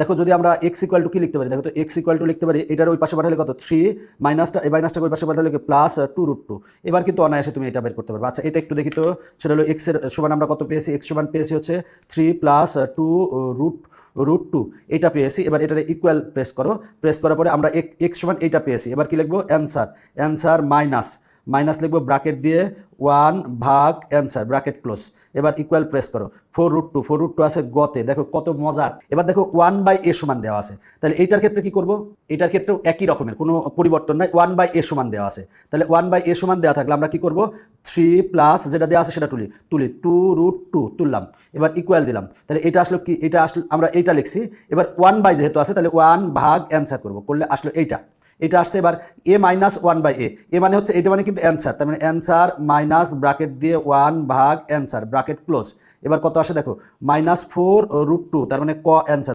দেখো, যদি আমরা এক্স ইকুয়াল টু কি লিখতে পারি? দেখো তো এক্স ইকুয়াল টু লিখতে পারি, এটার ওই পাশে পাঠালে কত? থ্রি মাইনাসটা এই মাইনাসটা ওই পাশে পাঠালে প্লাস টু রুট টু এবার কিন্তু অনায়াসে তুমি এটা বের করতে পারবে। আচ্ছা এটা একটু দেখি তো। সেটা হলো এক্সের সমান আমরা কত পেয়েছি? এক্স সমান পেয়েছি হচ্ছে three plus two root root two এটা পেয়েছি। এবার এটার ইকুয়াল প্রেস করো। প্রেস করার পরে আমরা এক্স সমান এইটা পেয়েছি। এবার কি লিখব? অ্যান্সার অ্যান্সার মাইনাস মাইনাস লিখব ব্রাকেট দিয়ে ওয়ান ভাগ অ্যান্সার ব্রাকেট ক্লোজ। এবার ইকুয়াল প্রেস করো। Four root two four root two আছে গতে, দেখো কত মজার এবার দেখো ওয়ান বাই এ সমান দেওয়া আছে। তাহলে এইটার ক্ষেত্রে কি করব? এটার ক্ষেত্রেও একই রকমের, কোনো পরিবর্তন নাই ওয়ান বাই এ সমান দেওয়া আছে। তাহলে ওয়ান বাই এ সমান দেওয়া থাকলে আমরা কি করব? থ্রি প্লাস যেটা দেওয়া আছে সেটা তুলি। তুলি টু রুট টু তুললাম। এবার ইকুয়াল দিলাম। তাহলে এটা আসলো কি? এটা আসলো, আমরা এইটা লিখছি। এবার ওয়ান বাই যেহেতু আছে, তাহলে ওয়ান ভাগ অ্যান্সার করব। করলে আসলো এইটা। এটা আসছে এবার A minus one by A A মানে হচ্ছে, এটা মানে কিন্তু অ্যান্সার তার মানে অ্যান্সার মাইনাস ব্রাকেট দিয়ে ওয়ান ভাগ অ্যান্সার ব্রাকেট ক্লোজ এবার কত আসে দেখো মাইনাস ফোর রুট টু তার মানে ক অ্যান্সার